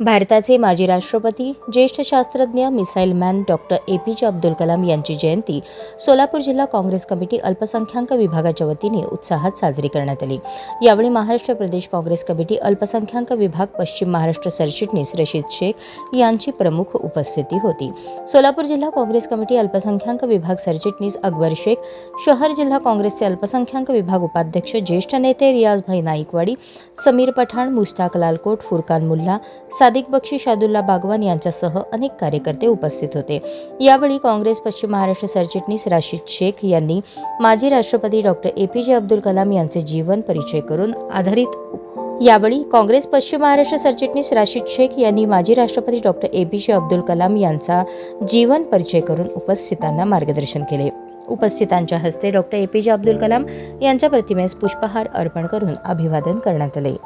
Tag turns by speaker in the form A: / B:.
A: भारताचे माजी राष्ट्रपती ज्येष्ठ शास्त्रज्ञ missile man doctor A P J Abdul Kalam यांची जयंती सोलापूर जिल्हा काँग्रेस कमिटी अल्पसंख्याक विभागाच्या वतीने उत्साहात साजरी करण्यात आली. यावेळी महाराष्ट्र प्रदेश काँग्रेस कमिटी अल्पसंख्याक विभाग पश्चिम महाराष्ट्र सरचिटणीस रशीद शेख यांची प्रमुख उपस्थिती होती. सोलापूर जिल्हा काँग्रेस कमिटी अल्पसंख्याक विभाग सरचिटणीस अकबर शेख शहर जिल्हा काँग्रेसचे अल्पसंख्याक विभाग उपाध्यक्ष ज्येष्ठ नेते रियाजभाई नाईकवाडी समीर पठाण मुश्ताक लालकोट फुरकान मुल्ला सादिक बक्षी शादुल्ला बागवान यांच्यासह अनेक कार्यकर्ते उपस्थित होते. यावेळी काँग्रेस पश्चिम महाराष्ट्र सरचिटणीस राशीद शेख यांनी माजी राष्ट्रपती doctor A P J Abdul Kalam यांचे जीवन परिचय करून आधारित यावेळी काँग्रेस पश्चिम महाराष्ट्र सरचिटणीस राशीद शेख यांनी माजी राष्ट्रपती doctor A P J Abdul Kalam यांचा जीवन परिचय करून उपस्थितांना मार्गदर्शन केले. उपस्थितांच्या हस्ते doctor A P J Abdul Kalam यांच्या प्रतिमेस पुष्पहार अर्पण करून अभिवादन करण्यात आले.